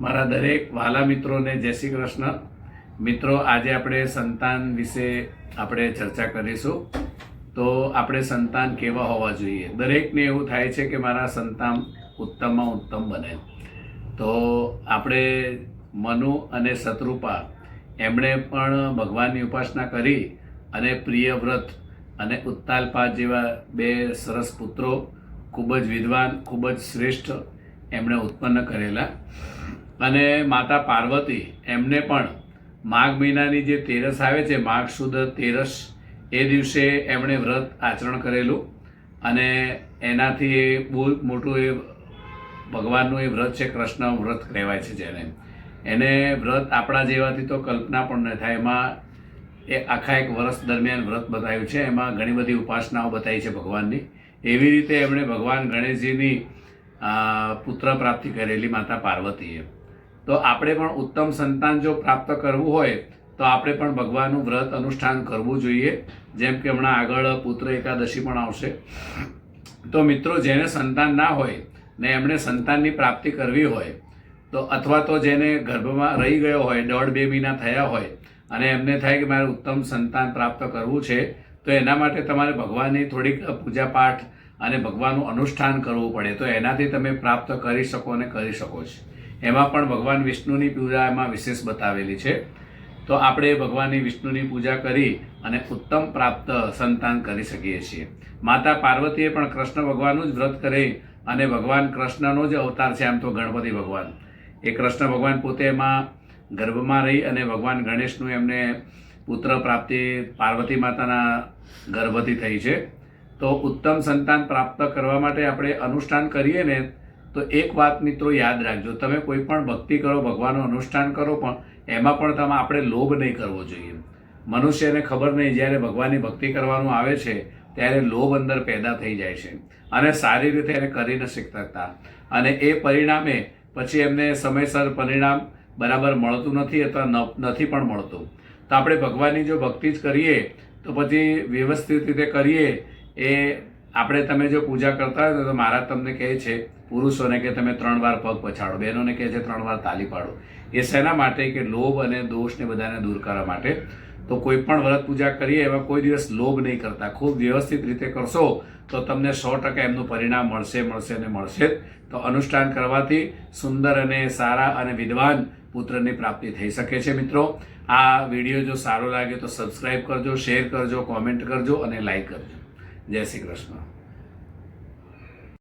મારા દરેક વાલા મિત્રોને જય શ્રી કૃષ્ણ. મિત્રો, આજે આપણે સંતાન વિશે આપણે ચર્ચા કરીશું. તો આપણે સંતાન કેવા હોવા જોઈએ? દરેકને એવું થાય છે કે મારા સંતાન ઉત્તમમાં ઉત્તમ બને. તો આપણે મનુ અને શત્રુપા, એમણે પણ ભગવાનની ઉપાસના કરી અને પ્રિય વ્રત અને ઉત્તાલપા જેવા બે સરસ પુત્રો, ખૂબ જ વિદ્વાન, ખૂબ જ શ્રેષ્ઠ, એમણે ઉત્પન્ન કરેલા. અને માતા પાર્વતી એમને પણ માઘ મહિનાની જે તેરસ આવે છે, માઘ સુદ તેરસ, એ દિવસે એમણે વ્રત આચરણ કરેલું. અને એનાથી એ બહુ મોટું એ ભગવાનનું એ વ્રત છે, કૃષ્ણ વ્રત કહેવાય છે જેને. એને વ્રત આપણા જેવાથી તો કલ્પના પણ ન થાય. એમાં એ આખા એક વર્ષ દરમિયાન વ્રત બતાવ્યું છે. એમાં ઘણી બધી ઉપાસનાઓ બતાવી છે ભગવાનની. એવી રીતે એમણે ભગવાન ગણેશજીની પુત્ર પ્રાપ્તિ કરેલી માતા પાર્વતીએ. તો આપણે પણ ઉત્તમ સંતાન જો પ્રાપ્ત કરવું હોય, તો આપણે પણ ભગવાનનું વ્રત અનુષ્ઠાન કરવું જોઈએ. જેમ કે હમણાં આગળ પુત્ર એકાદશી પણ આવશે. તો મિત્રો, જેને સંતાન ના હોય ને એમણે સંતાનની પ્રાપ્તિ કરવી હોય, તો અથવા તો જેને ગર્ભમાં રહી ગયો હોય, દોઢ બે મહિના થયા હોય, અને એમને થાય કે મારે ઉત્તમ સંતાન પ્રાપ્ત કરવું છે, તો એના માટે તમારે ભગવાનની થોડીક પૂજા પાઠ અને ભગવાનનું અનુષ્ઠાન કરવું પડે. તો એનાથી તમે પ્રાપ્ત કરી શકો અને કરી શકો છો. એમાં પણ ભગવાન વિષ્ણુની પૂજા એમાં વિશેષ બતાવેલી છે. તો આપણે ભગવાનની વિષ્ણુની પૂજા કરી અને ઉત્તમ પ્રાપ્ત સંતાન કરી શકીએ છીએ. માતા પાર્વતીએ પણ કૃષ્ણ ભગવાનનું જ વ્રત કરી અને ભગવાન કૃષ્ણનો જ અવતાર છે આમ તો ગણપતિ ભગવાન. એ કૃષ્ણ ભગવાન પોતે એમાં ગર્ભમાં રહી અને ભગવાન ગણેશનું એમને પુત્ર પ્રાપ્તિ પાર્વતી માતાના ગર્ભથી થઈ છે. તો ઉત્તમ સંતાન પ્રાપ્ત કરવા માટે આપણે અનુષ્ઠાન કરીએ ને તો એક વાત મિત્રો યાદ રાખજો, તમે કોઈ પણ ભક્તિ કરો, ભગવાનનું અનુષ્ઠાન કરો, પણ એમાં પણ તમે આપણે લોભ નહીં કરવો જોઈએ. મનુષ્યને ખબર નહીં જ્યારે ભગવાનની ભક્તિ કરવાનું આવે છે, ત્યારે લોભ અંદર પેદા થઈ જાય છે અને સારી રીતે એને કરી ન શકતા. અને એ પરિણામે પછી એમને સમયસર પરિણામ બરાબર મળતું નથી અથવા નથી પણ મળતું. તો આપણે ભગવાનની જો ભક્તિ જ કરીએ, તો પછી વ્યવસ્થિત રીતે કરીએ, એ આપણે તમે જો પૂજા કરતા હોય તો મહારાજ તમને કહે છે, પુરુષોને કે તમે ત્રણ વાર પગ પછાડો, બહેનોને કહે છે ત્રણ વાર તાલી પાડો. એ શેના માટે? કે લોભ અને દોષને બધાને દૂર કરવા માટે. તો કોઈ પણ વ્રત પૂજા કરીએ, એમાં કોઈ દિવસ લોભ નહીં કરતા. ખૂબ વ્યવસ્થિત રીતે કરશો, તો તમને સો ટકા એમનું પરિણામ મળશે મળશે અને મળશે તો અનુષ્ઠાન કરવાથી સુંદર અને સારા અને વિદ્વાન પુત્રની પ્રાપ્તિ થઈ શકે છે, મિત્રો. આ વીડિયો જો સારો લાગે તો સબસ્ક્રાઈબ કરજો શેર કરજો કોમેન્ટ કરજો અને લાઈક કરજો. જય શ્રી કૃષ્ણ.